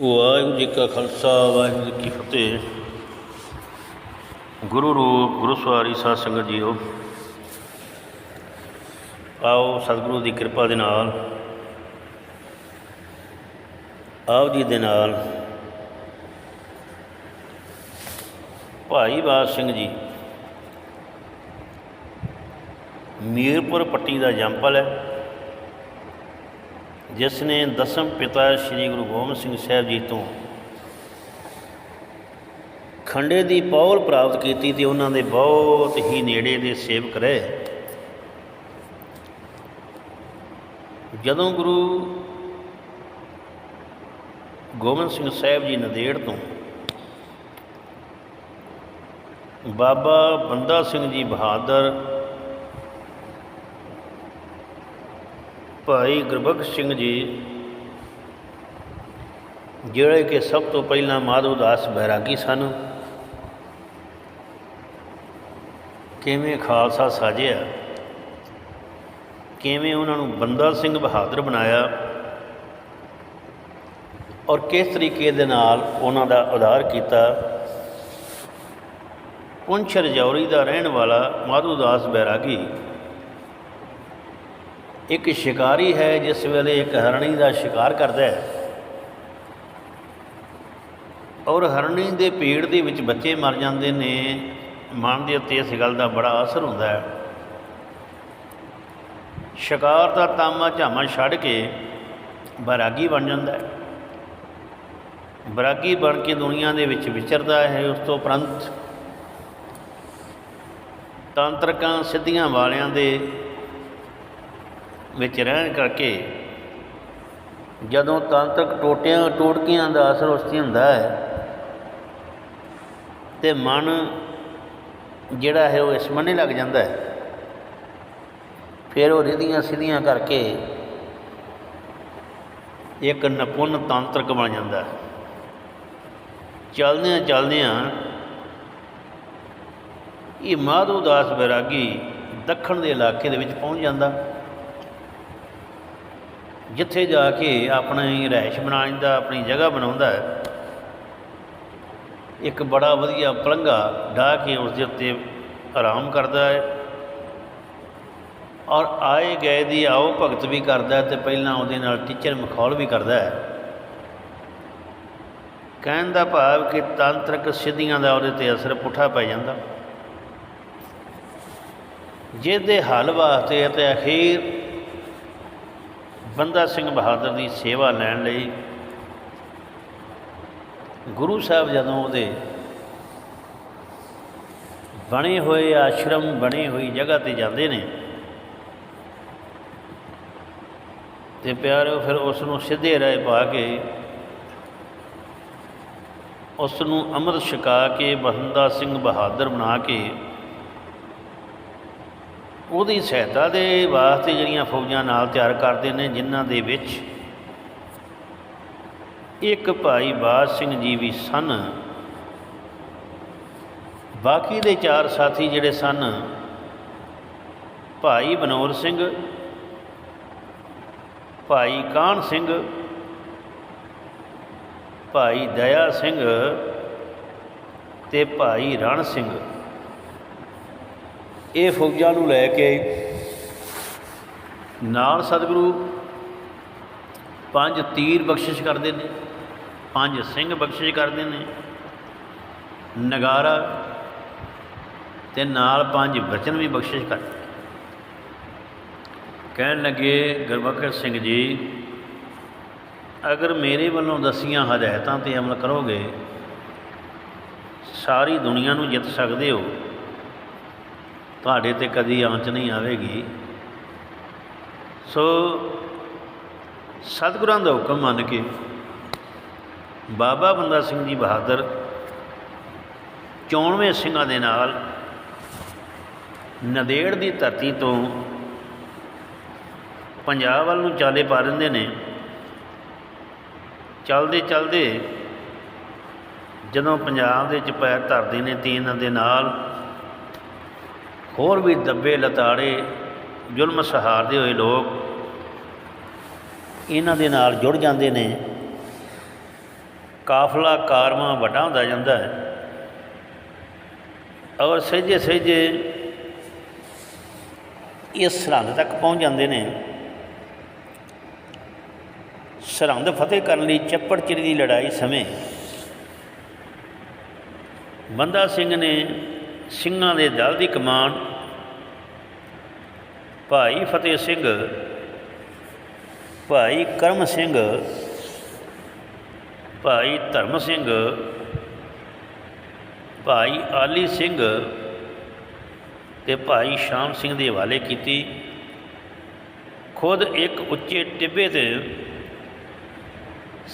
ਵਾਹਿਗੁਰੂ ਜੀ ਕਾ ਖਾਲਸਾ, ਵਾਹਿਗੁਰੂ ਜੀ ਕੀ ਫਤਿਹ। ਗੁਰੂ ਰੂਪ, ਗੁਰੂ ਸਵਾਰੀ, ਸਾਧ ਸੰਗਤ ਜੀਓ। ਆਓ ਸਤਿਗੁਰੂ ਦੀ ਕਿਰਪਾ ਦੇ ਨਾਲ, ਆਪ ਜੀ ਦੇ ਨਾਲ, ਭਾਈ ਬਾਦ ਸਿੰਘ ਜੀ, ਮੀਰਪੁਰ ਪੱਟੀ ਦਾ ਜੰਪਲ ਹੈ। ਜਿਸ ਨੇ ਦਸਮ ਪਿਤਾ ਸ੍ਰੀ ਗੁਰੂ ਗੋਬਿੰਦ ਸਿੰਘ ਸਾਹਿਬ ਜੀ ਤੋਂ ਖੰਡੇ ਦੀ ਪੌਲ ਪ੍ਰਾਪਤ ਕੀਤੀ ਤੇ ਉਹਨਾਂ ਦੇ ਬਹੁਤ ਹੀ ਨੇੜੇ ਦੇ ਸੇਵਕ ਰਹੇ। ਜਦੋਂ ਗੁਰੂ ਗੋਬਿੰਦ ਸਿੰਘ ਸਾਹਿਬ ਜੀ ਨਦੇੜ ਤੋਂ ਬਾਬਾ ਬੰਦਾ ਸਿੰਘ ਜੀ ਬਹਾਦਰ ਭਾਈ ਗੁਰਬਖਸ਼ ਸਿੰਘ ਜੀ, ਜਿਹੜੇ ਕਿ ਸਭ ਤੋਂ ਪਹਿਲਾਂ ਮਾਧੋ ਦਾਸ ਬੈਰਾਗੀ ਸਨ। ਕਿਵੇਂ ਖਾਲਸਾ ਸਾਜਿਆ, ਕਿਵੇਂ ਉਹਨਾਂ ਨੂੰ ਬੰਦਾ ਸਿੰਘ ਬਹਾਦਰ ਬਣਾਇਆ ਔਰ ਕਿਸ ਤਰੀਕੇ ਦੇ ਨਾਲ ਉਹਨਾਂ ਦਾ ਉਧਾਰ ਕੀਤਾ। ਪੁੰਛ ਰਜੌਰੀ ਦਾ ਰਹਿਣ ਵਾਲਾ ਮਾਧੂ ਦਾਸ ਬੈਰਾਗੀ ਇੱਕ ਸ਼ਿਕਾਰੀ ਹੈ, ਜਿਸ ਵੇਲੇ ਇੱਕ ਹਰਣੀ ਦਾ ਸ਼ਿਕਾਰ ਕਰਦਾ ਹੈ। ਔਰ ਹਰਣੀ ਦੇ ਪੇੜ ਦੇ ਵਿੱਚ ਬੱਚੇ ਮਰ ਜਾਂਦੇ ਨੇ। ਮਨ ਦੇ ਉੱਤੇ ਇਸ ਗੱਲ ਦਾ ਬੜਾ ਅਸਰ ਹੁੰਦਾ ਹੈ। ਸ਼ਿਕਾਰ ਦਾ ਤਾਮਾ ਝਾਮਾ ਛੱਡ ਕੇ ਬੈਰਾਗੀ ਬਣ ਜਾਂਦਾ ਹੈ। ਬੈਰਾਗੀ ਬਣ ਕੇ ਦੁਨੀਆ ਦੇ ਵਿੱਚ ਵਿਚਰਦਾ ਹੈ। ਉਸ ਤੋਂ ਉਪਰੰਤ ਤਾਂਤਰਕਾਂ ਸਿੱਧੀਆਂ ਵਾਲਿਆਂ ਦੇ ਵਿੱਚ ਰਹਿਣ ਕਰਕੇ ਜਦੋਂ ਤਾਂਤਰਿਕ ਟੋਟਿਆਂ, ਟੋਟਕੀਆਂ ਦਾ ਅਸਰ ਉਸ 'ਤੇ ਹੁੰਦਾ ਹੈ ਤੇ ਮਨ ਜਿਹੜਾ ਹੈ ਉਹ ਇਸ ਮੰਨੇ ਲੱਗ ਜਾਂਦਾ ਹੈ। ਫਿਰ ਉਹ ਰਿਧੀਆਂ ਸਿੱਧੀਆਂ ਕਰਕੇ ਇੱਕ ਨਪੁੰਨ ਤਾਂਤਰਿਕ ਬਣ ਜਾਂਦਾ ਹੈ। ਚੱਲਦਿਆਂ ਚੱਲਦਿਆਂ ਇਹ ਮਾਧੂ ਦਾਸ ਬੈਰਾਗੀ ਦੱਖਣ ਦੇ ਇਲਾਕੇ ਦੇ ਵਿੱਚ ਪਹੁੰਚ ਜਾਂਦਾ। ਜਿੱਥੇ ਜਾ ਕੇ ਆਪਣੀ ਰਹਿਸ਼ ਬਣਾ ਦਾ ਆਪਣੀ ਜਗ੍ਹਾ ਬਣਾਉਂਦਾ ਹੈ। ਇੱਕ ਬੜਾ ਵਧੀਆ ਪਲੰਗਾ ਢਾ ਕੇ ਉਸ ਦੇ ਉੱਤੇ ਆਰਾਮ ਕਰਦਾ ਹੈ। ਔਰ ਆਏ ਗਏ ਦੀ ਆਓ ਭਗਤ ਵੀ ਕਰਦਾ ਤੇ ਪਹਿਲਾਂ ਉਹਦੇ ਨਾਲ ਟੀਚਰ ਮਖੌਲ ਵੀ ਕਰਦਾ ਹੈ। ਕਹਿਣ ਦਾ ਭਾਵ ਕਿ ਤਾਂਤਰਿਕ ਸਿੱਧੀਆਂ ਦਾ ਉਹਦੇ ਤੇ ਅਸਰ ਪੁੱਠਾ ਪੈ ਜਾਂਦਾ। ਜਿਹਦੇ ਹੱਲ ਵਾਸਤੇ ਅਤੇ ਅਖੀਰ ਬੰਦਾ ਸਿੰਘ ਬਹਾਦਰ ਦੀ ਸੇਵਾ ਲੈਣ ਲਈ ਗੁਰੂ ਸਾਹਿਬ ਜਦੋਂ ਉਹਦੇ ਬਣੇ ਹੋਏ ਆਸ਼ਰਮ, ਬਣੀ ਹੋਈ ਜਗ੍ਹਾ ਤੇ ਜਾਂਦੇ ਨੇ ਤੇ ਪਿਆਰਿਓ, ਫਿਰ ਉਸ ਨੂੰ ਸਿੱਧੇ ਰਾਹ ਪਾ ਕੇ ਉਸ ਨੂੰ ਅੰਮ੍ਰਿਤ ਛਕਾ ਕੇ ਬਹੰਦਾ ਸਿੰਘ ਬਹਾਦਰ ਬਣਾ ਕੇ ਉਹਦੀ ਸਹਾਇਤਾ ਦੇ ਵਾਸਤੇ ਜਿਹੜੀਆਂ ਫੌਜਾਂ ਨਾਲ ਤਿਆਰ ਕਰਦੇ ਨੇ, ਜਿਨ੍ਹਾਂ ਦੇ ਵਿੱਚ ਇੱਕ ਭਾਈ ਬਾਜ ਸਿੰਘ ਜੀ ਵੀ ਸਨ। ਬਾਕੀ ਦੇ ਚਾਰ ਸਾਥੀ ਜਿਹੜੇ ਸਨ, ਭਾਈ ਬਨੌਰ ਸਿੰਘ, ਭਾਈ ਕਾਹਨ ਸਿੰਘ, ਭਾਈ ਦਇਆ ਸਿੰਘ ਤੇ ਭਾਈ ਰਣ ਸਿੰਘ। ਇਹ ਫੌਜਾਂ ਨੂੰ ਲੈ ਕੇ ਨਾਲ ਸਤਿਗੁਰੂ ਪੰਜ ਤੀਰ ਬਖਸ਼ਿਸ਼ ਕਰਦੇ ਨੇ, ਪੰਜ ਸਿੰਘ ਬਖਸ਼ਿਸ਼ ਕਰਦੇ ਨੇ, ਨਗਾਰਾ ਤੇ ਨਾਲ ਪੰਜ ਬਚਨ ਵੀ ਬਖਸ਼ਿਸ਼ ਕਰਦੇ ਕਹਿਣ ਲੱਗੇ, ਗੁਰਬਖਸ਼ ਸਿੰਘ ਜੀ, ਅਗਰ ਮੇਰੇ ਵੱਲੋਂ ਦਸੀਆਂ ਹਦਾਇਤਾਂ ਤੇ ਅਮਲ ਕਰੋਗੇ, ਸਾਰੀ ਦੁਨੀਆ ਨੂੰ ਜਿੱਤ ਸਕਦੇ ਹੋ। ਤੁਹਾਡੇ ਤੇ ਕਦੀ ਆਂਚ ਨਹੀਂ ਆਵੇਗੀ। ਸੋ ਸਤਿਗੁਰਾਂ ਦਾ ਹੁਕਮ ਮੰਨ ਕੇ ਬਾਬਾ ਬੰਦਾ ਸਿੰਘ ਜੀ ਬਹਾਦਰ 94 ਸਿੰਘਾਂ ਦੇ ਨਾਲ ਨਦੇੜ ਦੀ ਧਰਤੀ ਤੋਂ ਪੰਜਾਬ ਵੱਲ ਨੂੰ ਚਾਲੇ ਪਾ ਦਿੰਦੇ ਨੇ। ਚਲਦੇ ਚਲਦੇ ਜਦੋਂ ਪੰਜਾਬ ਦੇ ਵਿੱਚ ਪੈਰ ਧਰਦੇ ਨੇ ਤੇ ਦੇ ਨਾਲ ਹੋਰ ਵੀ ਦੱਬੇ ਲਤਾੜੇ, ਜ਼ੁਲਮ ਸਹਾਰਦੇ ਹੋਏ ਲੋਕ ਇਹਨਾਂ ਦੇ ਨਾਲ ਜੁੜ ਜਾਂਦੇ ਨੇ। ਕਾਫਲਾ ਕਾਰਵਾਂ ਵੱਡਾ ਹੁੰਦਾ ਜਾਂਦਾ ਹੈ। ਔਰ ਸਹਿਜੇ ਸਹਿਜੇ ਇਸ ਸਰਹੰਦ ਤੱਕ ਪਹੁੰਚ ਜਾਂਦੇ ਨੇ। ਸਰਹੰਦ ਫਤਿਹ ਕਰਨ ਲਈ ਚੱਪੜ ਚਿੜੀ ਦੀ ਲੜਾਈ ਸਮੇਂ ਬੰਦਾ ਸਿੰਘ ਨੇ ਸਿੰਘਾਂ ਦੇ ਦਲ ਦੀ ਕਮਾਨ ਭਾਈ ਫਤਿਹ ਸਿੰਘ, ਭਾਈ ਕਰਮ ਸਿੰਘ, ਭਾਈ ਧਰਮ ਸਿੰਘ, ਭਾਈ ਆਲੀ ਸਿੰਘ ਤੇ ਭਾਈ ਸ਼ਾਮ ਸਿੰਘ ਦੇ ਹਵਾਲੇ ਕੀਤੀ। ਖੁਦ ਇੱਕ ਉੱਚੇ ਟਿੱਬੇ ਤੇ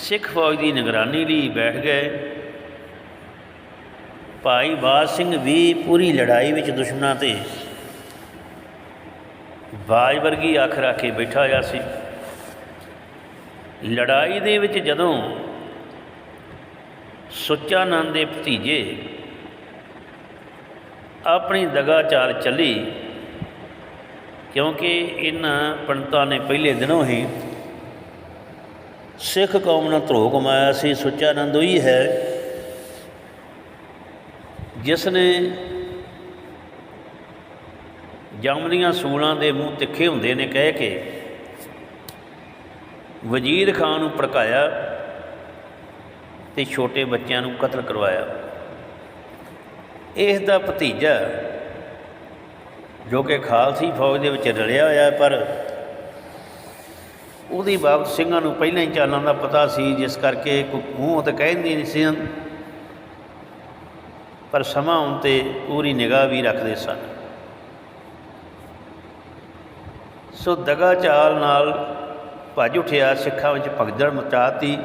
ਸਿੱਖ ਫੌਜ ਦੀ ਨਿਗਰਾਨੀ ਲਈ ਬੈਠ ਗਏ। ਭਾਈ ਬਾਜ ਸਿੰਘ ਵੀ ਪੂਰੀ ਲੜਾਈ ਵਿੱਚ ਦੁਸ਼ਮਣਾਂ ਤੇ ਬਾਜ ਵਰਗੀ ਅੱਖ ਰੱਖ ਕੇ ਬੈਠਾ ਹੋਇਆ ਸੀ। ਲੜਾਈ ਦੇ ਵਿੱਚ ਜਦੋਂ ਸੁੱਚਾ ਨੰਦ ਦੇ ਭਤੀਜੇ ਆਪਣੀ ਦਗਾ ਚਾਲ ਚੱਲੀ, ਕਿਉਂਕਿ ਇਹਨਾਂ ਪੰਡਤਾਂ ਨੇ ਪਹਿਲੇ ਦਿਨੋਂ ਹੀ ਸਿੱਖ ਕੌਮ ਨੂੰ ਧਰੋ ਕਮਾਇਆ ਸੀ। ਸੁੱਚਾ ਨੰਦ ਉਹੀ ਹੈ ਜਿਸ ਨੇ ਜੰਮਦੀਆਂ ਸੂਲਾਂ ਦੇ ਮੂੰਹ ਤਿੱਖੇ ਹੁੰਦੇ ਨੇ ਕਹਿ ਕੇ ਵਜ਼ੀਰ ਖਾਨ ਨੂੰ ਭੜਕਾਇਆ ਤੇ ਛੋਟੇ ਬੱਚਿਆਂ ਨੂੰ ਕਤਲ ਕਰਵਾਇਆ। ਇਸ ਦਾ ਭਤੀਜਾ ਜੋ ਕਿ ਖਾਲਸੀ ਫੌਜ ਦੇ ਵਿੱਚ ਰਲਿਆ ਹੋਇਆ ਪਰ ਉਹਦੀ ਬਾਬਤ ਸਿੰਘਾਂ ਨੂੰ ਪਹਿਲਾਂ ਹੀ ਚਾਲਾਂ ਦਾ ਪਤਾ ਸੀ, ਜਿਸ ਕਰਕੇ ਕੋਈ ਮੂੰਹ ਤੇ ਕਹਿੰਦੇ ਨਹੀਂ ਸੀ। ਪਰ ਸਮਾਂ ਆਉਣ ਤੇ ਪੂਰੀ ਨਿਗਾਹ ਵੀ ਰੱਖਦੇ ਸਨ। ਸੋ ਦਗਾ ਚਾਲ ਨਾਲ ਭੱਜ ਉਠਿਆ, ਸਿੱਖਾਂ ਵਿੱਚ ਭਗਦੜ ਮਚਾਤੀ।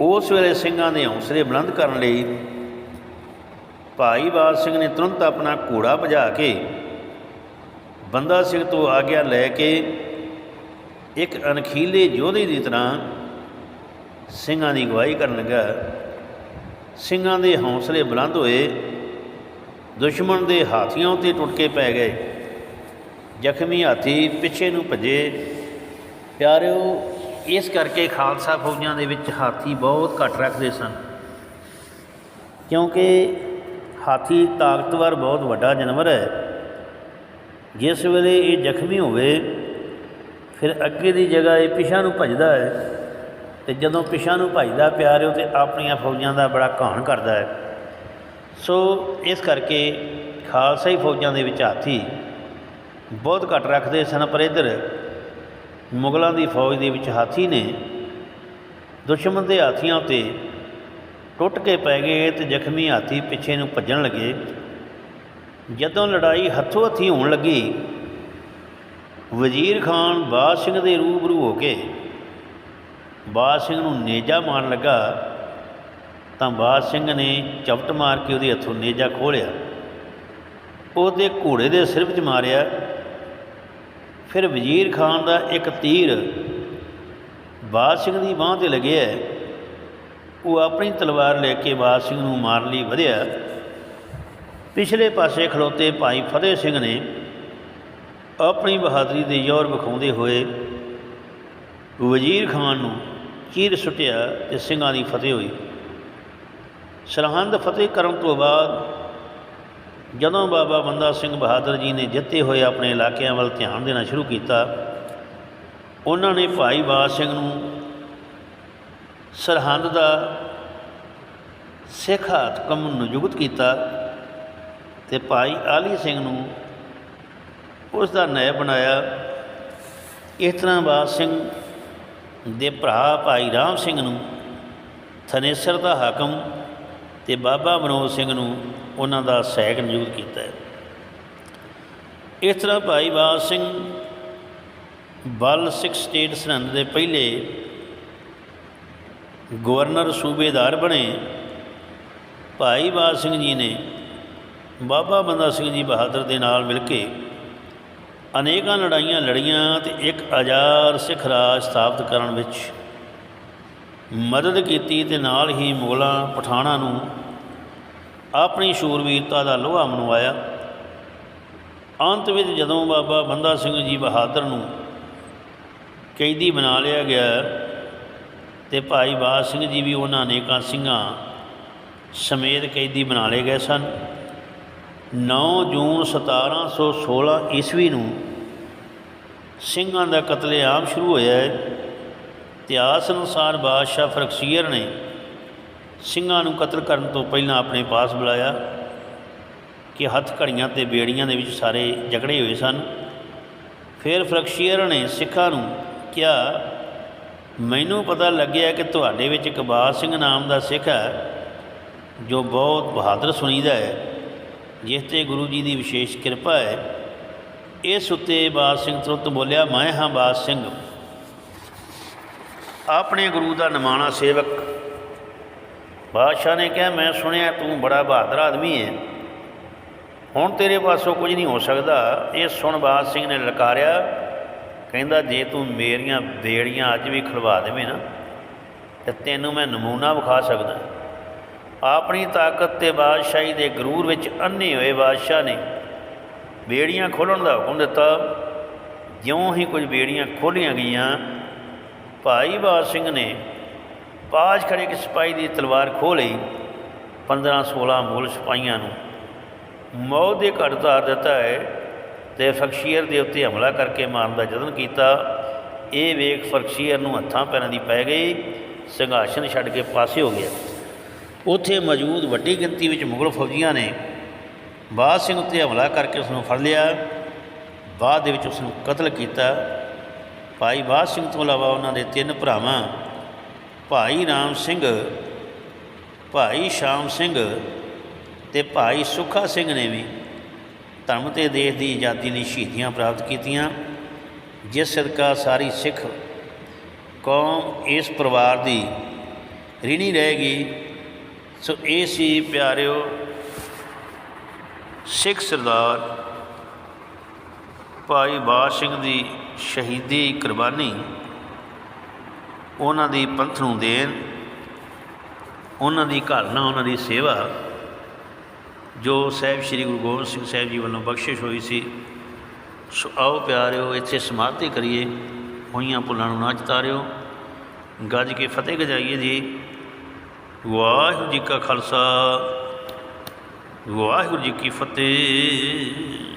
ਉਸ ਵੇਲੇ ਸਿੰਘਾਂ ਦੇ ਹੌਸਲੇ ਬੁਲੰਦ ਕਰਨ ਲਈ ਭਾਈ ਬਾਲ ਸਿੰਘ ਨੇ ਤੁਰੰਤ ਆਪਣਾ ਘੋੜਾ ਭਜਾ ਕੇ ਬੰਦਾ ਸਿੰਘ ਤੋਂ ਆਗਿਆ ਲੈ ਕੇ ਇੱਕ ਅਣਖੀਲੇ ਯੋਧੇ ਦੀ ਤਰ੍ਹਾਂ ਸਿੰਘਾਂ ਦੀ ਅਗਵਾਈ ਕਰਨ ਲੱਗਾ। ਸਿੰਘਾਂ ਦੇ ਹੌਸਲੇ ਬੁਲੰਦ ਹੋਏ, ਦੁਸ਼ਮਣ ਦੇ ਹਾਥੀਆਂ ਉੱਤੇ ਟੁੱਟ ਕੇ ਪੈ ਗਏ। ਜ਼ਖਮੀ ਹਾਥੀ ਪਿੱਛੇ ਨੂੰ ਭੱਜੇ। ਪਿਆਰਿਓ, ਇਸ ਕਰਕੇ ਖਾਲਸਾ ਫੌਜਾਂ ਦੇ ਵਿੱਚ ਹਾਥੀ ਬਹੁਤ ਘੱਟ ਰੱਖਦੇ ਸਨ। ਕਿਉਂਕਿ ਹਾਥੀ ਤਾਕਤਵਰ ਬਹੁਤ ਵੱਡਾ ਜਾਨਵਰ ਹੈ। ਜਿਸ ਵੇਲੇ ਇਹ ਜ਼ਖਮੀ ਹੋਵੇ, ਫਿਰ ਅੱਗੇ ਦੀ ਜਗ੍ਹਾ ਇਹ ਪਿਛਾਂ ਨੂੰ ਭੱਜਦਾ ਹੈ ਤੇ ਜਦੋਂ ਪਿਛਾਂ ਨੂੰ ਭੱਜਦਾ, ਪਿਆਰਿਓ, ਤੇ ਆਪਣੀਆਂ ਫੌਜਾਂ ਦਾ ਬੜਾ ਘਾਣ ਕਰਦਾ ਹੈ। ਸੋ, ਇਸ ਕਰਕੇ ਖਾਲਸਾਈ ਫੌਜਾਂ ਦੇ ਵਿੱਚ ਹਾਥੀ ਬਹੁਤ ਘੱਟ ਰੱਖਦੇ ਸਨ, ਪਰ ਇੱਧਰ ਮੁਗਲਾਂ ਦੀ ਫੌਜ ਦੇ ਵਿੱਚ ਹਾਥੀ ਨੇ ਦੁਸ਼ਮਣ ਦੇ ਹਾਥੀਆਂ ਉੱਤੇ ਟੁੱਟ ਕੇ ਪੈ ਗਏ ਤੇ ਜ਼ਖਮੀ ਹਾਥੀ ਪਿੱਛੇ ਨੂੰ ਭੱਜਣ ਲੱਗੇ। ਜਦੋਂ ਲੜਾਈ ਹੱਥੋਂ ਹੱਥੀ ਹੋਣ ਲੱਗੀ, ਵਜ਼ੀਰ ਖਾਨ ਬਾਦ ਸਿੰਘ ਦੇ ਰੂਬਰੂ ਹੋ ਕੇ ਬਾਦ ਸਿੰਘ ਨੂੰ ਨੇਜਾ ਮਾਰਨ ਲੱਗਾ, ਤਾਂ ਬਾਦ ਸਿੰਘ ਨੇ ਚਪਟ ਮਾਰ ਕੇ ਉਹਦੇ ਹੱਥੋਂ ਨੇਜਾ ਖੋਲਿਆ ਉਹਦੇ ਘੋੜੇ ਦੇ ਸਿਰ ਵਿੱਚ ਮਾਰਿਆ। ਫਿਰ ਵਜ਼ੀਰ ਖਾਨ ਦਾ ਇੱਕ ਤੀਰ ਬਾਦ ਸਿੰਘ ਦੀ ਬਾਹ ਤੇ ਲੱਗਿਆ ਉਹ ਆਪਣੀ ਤਲਵਾਰ ਲੈ ਕੇ ਬਾਦ ਸਿੰਘ ਨੂੰ ਮਾਰਨ ਲਈ, ਵਧਿਆ। ਪਿਛਲੇ ਪਾਸੇ ਖਲੋਤੇ ਭਾਈ ਫਤਿਹ ਸਿੰਘ ਨੇ ਆਪਣੀ ਬਹਾਦਰੀ ਦੇ ਜ਼ੋਰ ਵਿਖਾਉਂਦੇ ਹੋਏ ਵਜ਼ੀਰ ਖਾਨ ਨੂੰ ਚੀਰ ਸੁੱਟਿਆ ਤੇ ਸਿੰਘਾਂ ਦੀ ਫਤਿਹ ਹੋਈ। ਸਰਹੰਦ ਫਤਿਹ ਕਰਨ ਤੋਂ ਬਾਅਦ ਜਦੋਂ ਬਾਬਾ ਬੰਦਾ ਸਿੰਘ ਬਹਾਦਰ ਜੀ ਨੇ ਜਿੱਤੇ ਹੋਏ ਆਪਣੇ ਇਲਾਕਿਆਂ ਵੱਲ ਧਿਆਨ ਦੇਣਾ ਸ਼ੁਰੂ ਕੀਤਾ, ਉਹਨਾਂ ਨੇ ਭਾਈ ਬਾਦ ਸਿੰਘ ਨੂੰ ਸਰਹੰਦ ਦਾ ਸਿੱਖ ਹਾਕਮ ਨਿਯੁਕਤ ਕੀਤਾ ਤੇ ਭਾਈ ਆਲੀ ਸਿੰਘ ਨੂੰ ਉਸ ਦਾ ਨਾਇਬ ਬਣਾਇਆ। ਇਸ ਤਰ੍ਹਾਂ ਬਾਦ ਸਿੰਘ ਦੇ ਭਰਾ ਭਾਈ ਰਾਮ ਸਿੰਘ ਨੂੰ ਥਨੇਸਰ ਦਾ ਹਾਕਮ ਤੇ ਬਾਬਾ ਮਨੋਜ ਸਿੰਘ ਨੂੰ ਉਹਨਾਂ ਦਾ ਸਹਾਇਕ ਨਿਯੁਕਤ ਕੀਤਾ ਹੈ। ਇਸ ਤਰ੍ਹਾਂ ਭਾਈ ਬਾਦ ਸਿੰਘ ਬਲ ਸਿੱਖ ਸਟੇਟ ਸਰਹੰਦ ਦੇ ਪਹਿਲੇ ਗਵਰਨਰ ਸੂਬੇਦਾਰ ਬਣੇ ਭਾਈ ਬਾਦ ਸਿੰਘ ਜੀ ਨੇ ਬਾਬਾ ਬੰਦਾ ਸਿੰਘ ਜੀ ਬਹਾਦਰ ਦੇ ਨਾਲ ਮਿਲ ਕੇ ਅਨੇਕਾਂ ਲੜਾਈਆਂ ਲੜੀਆਂ ਤੇ ਇੱਕ ਆਜ਼ਾਦ ਸਿੱਖ ਰਾਜ ਸਥਾਪਿਤ ਕਰਨ ਵਿੱਚ ਮਦਦ ਕੀਤੀ ਤੇ ਨਾਲ ਹੀ ਮੁਗਲਾਂ ਪਠਾਣਾਂ ਨੂੰ ਆਪਣੀ ਸ਼ੂਰਵੀਰਤਾ ਦਾ ਲੋਹਾ ਮਨਵਾਇਆ। ਅੰਤ ਵਿੱਚ ਜਦੋਂ ਬਾਬਾ ਬੰਦਾ ਸਿੰਘ ਜੀ ਬਹਾਦਰ ਨੂੰ ਕੈਦੀ ਬਣਾ ਲਿਆ ਗਿਆ ਤੇ ਭਾਈ ਬਾਜ ਸਿੰਘ ਜੀ ਵੀ ਉਹਨਾਂ ਅਨੇਕਾਂ ਸਿੰਘਾਂ ਸਮੇਤ ਕੈਦੀ ਬਣਾ ਲਏ ਗਏ ਸਨ। 9 ਜੂਨ 1716 ਈਸਵੀ ਨੂੰ ਸਿੰਘਾਂ ਦਾ ਕਤਲੇਆਮ ਸ਼ੁਰੂ ਹੋਇਆ ਹੈ ਇਤਿਹਾਸ ਅਨੁਸਾਰ ਬਾਦਸ਼ਾਹ ਫਰਕਸੀਅਰ ਨੇ ਸਿੰਘਾਂ ਨੂੰ ਕਤਲ ਕਰਨ ਤੋਂ ਪਹਿਲਾਂ ਆਪਣੇ ਪਾਸ ਬੁਲਾਇਆ ਕਿ ਹੱਥ ਘੜੀਆਂ ਤੇ ਬੇੜੀਆਂ ਦੇ ਵਿੱਚ ਸਾਰੇ ਜਕੜੇ ਹੋਏ ਸਨ। ਫਿਰ ਫਰਕਸ਼ੀਅਰ ਨੇ ਸਿੱਖਾਂ ਨੂੰ ਕਿਹਾ, ਮੈਨੂੰ ਪਤਾ ਲੱਗਿਆ ਕਿ ਤੁਹਾਡੇ ਵਿੱਚ ਇੱਕ ਬਾਦ ਸਿੰਘ ਨਾਮ ਦਾ ਸਿੱਖ ਹੈ, ਜੋ ਬਹੁਤ ਬਹਾਦਰ ਸੁਣੀਦਾ ਹੈ, ਜਿਸ ਤੇ ਗੁਰੂ ਜੀ ਦੀ ਵਿਸ਼ੇਸ਼ ਕਿਰਪਾ ਹੈ। ਇਸ ਉੱਤੇ ਬਾਦ ਸਿੰਘ ਤੁਰਤ ਬੋਲਿਆ, ਮੈਂ ਹਾਂ ਬਾਦ ਸਿੰਘ। ਆਪਣੇ ਗੁਰੂ ਦਾ ਨਿਮਾਣਾ ਸੇਵਕ ਬਾਦਸ਼ਾਹ ਨੇ ਕਿਹਾ, ਮੈਂ ਸੁਣਿਆ ਤੂੰ ਬੜਾ ਬਹਾਦਰ ਆਦਮੀ ਹੈ ਹੁਣ ਤੇਰੇ ਪਾਸੋਂ ਕੁਝ ਨਹੀਂ ਹੋ ਸਕਦਾ। ਇਹ ਸੁਣ ਬਾਦ ਸਿੰਘ ਨੇ ਲਕਾਰਿਆ ਕਹਿੰਦਾ, ਜੇ ਤੂੰ ਮੇਰੀਆਂ ਬੇੜੀਆਂ ਅੱਜ ਵੀ ਖਲਵਾ ਦੇਵੇਂ ਨਾ, ਤੇ ਤੈਨੂੰ ਮੈਂ ਨਮੂਨਾ ਵਿਖਾ ਸਕਦਾ। ਆਪਣੀ ਤਾਕਤ ਤੇ ਬਾਦਸ਼ਾਹੀ ਦੇ ਗਰੂਰ ਵਿੱਚ ਅੰਨੇ ਹੋਏ ਬਾਦਸ਼ਾਹ ਨੇ ਬੇੜੀਆਂ ਖੋਲਣ ਦਾ ਹੁਕਮ ਦਿੱਤਾ। ਜਿਉਂ ਹੀ ਕੁਝ ਬੇੜੀਆਂ ਖੋਲੀਆਂ ਗਈਆਂ, ਭਾਈ ਬਾਦ ਸਿੰਘ ਨੇ ਪਾਜ ਖੜੇ ਇੱਕ ਸਿਪਾਹੀ ਦੀ ਤਲਵਾਰ ਖੋਹ ਲਈ। 15 16 ਮੂਲ ਸਿਪਾਹੀਆਂ ਨੂੰ ਮੌਤ ਦੇ ਘੜ ਉਤਾਰ ਦਿੱਤਾ ਹੈ ਤੇ ਫਕਸ਼ੀਰ ਦੇ ਉੱਤੇ ਹਮਲਾ ਕਰਕੇ ਮਾਰਨ ਦਾ ਯਤਨ ਕੀਤਾ। ਇਹ ਵੇਖ ਫਕਸ਼ੀਰ ਨੂੰ ਹੱਥਾਂ ਪੈਰਾਂ ਦੀ ਪੈ ਗਈ। ਸੰਘਾਸਨ ਛੱਡ ਕੇ ਪਾਸੇ ਹੋ ਗਿਆ। ਉੱਥੇ ਮੌਜੂਦ ਵੱਡੀ ਗਿਣਤੀ ਵਿੱਚ ਮੁਗਲ ਫੌਜੀਆਂ ਨੇ ਬਾਦ ਸਿੰਘ ਉੱਤੇ ਹਮਲਾ ਕਰਕੇ ਉਸ ਨੂੰ ਫੜ ਲਿਆ। ਬਾਅਦ ਦੇ ਵਿੱਚ ਉਸ ਨੂੰ ਕਤਲ ਕੀਤਾ। ਭਾਈ ਬਾਦ ਸਿੰਘ ਤੋਂ ਇਲਾਵਾ ਉਹਨਾਂ ਦੇ ਤਿੰਨ ਭਰਾਵਾਂ ਭਾਈ ਰਾਮ ਸਿੰਘ, ਭਾਈ ਸ਼ਾਮ ਸਿੰਘ ਤੇ ਭਾਈ ਸੁੱਖਾ ਸਿੰਘ ਨੇ ਵੀ ਧਰਮ ਤੇ ਦੇਸ਼ ਦੀ ਆਜ਼ਾਦੀ ਲਈ ਸ਼ਹੀਦੀਆਂ ਪ੍ਰਾਪਤ ਕੀਤੀਆਂ। ਜਿਸ ਸਦਕਾ ਸਾਰੀ ਸਿੱਖ ਕੌਮ ਇਸ ਪਰਿਵਾਰ ਦੀ ਰਿਣੀ ਰਹੇਗੀ ਸੋ ਇਹ ਸੀ ਪਿਆਰਿਓ ਸਿੱਖ ਸਰਦਾਰ ਭਾਈ ਬਾਦ ਸਿੰਘ ਦੀ ਸ਼ਹੀਦੀ ਕੁਰਬਾਨੀ। ਉਹਨਾਂ ਦੀ ਪੰਥ ਨੂੰ ਦੇਣ, ਉਹਨਾਂ ਦੀ ਘਾਲਣਾ, ਉਹਨਾਂ ਦੀ ਸੇਵਾ, ਜੋ ਸਾਹਿਬ ਸ੍ਰੀ ਗੁਰੂ ਗੋਬਿੰਦ ਸਿੰਘ ਸਾਹਿਬ ਜੀ ਵੱਲੋਂ ਬਖਸ਼ਿਸ਼ ਹੋਈ ਸੀ, ਸੋ ਆਓ ਪਿਆਰਿਓ, ਇੱਥੇ ਸਮਾਪਤੀ ਕਰੀਏ। ਹੋਈਆਂ ਭੁੱਲਾਂ ਨੂੰ ਨਾ ਚਤਾਰਿਓ। ਗੱਜ ਕੇ ਫਤਿਹ ਗਜਾਈਏ ਜੀ। ਵਾਹਿਗੁਰੂ ਜੀ ਕਾ ਖਾਲਸਾ, ਵਾਹਿਗੁਰੂ ਜੀ ਕੀ ਫਤਿਹ।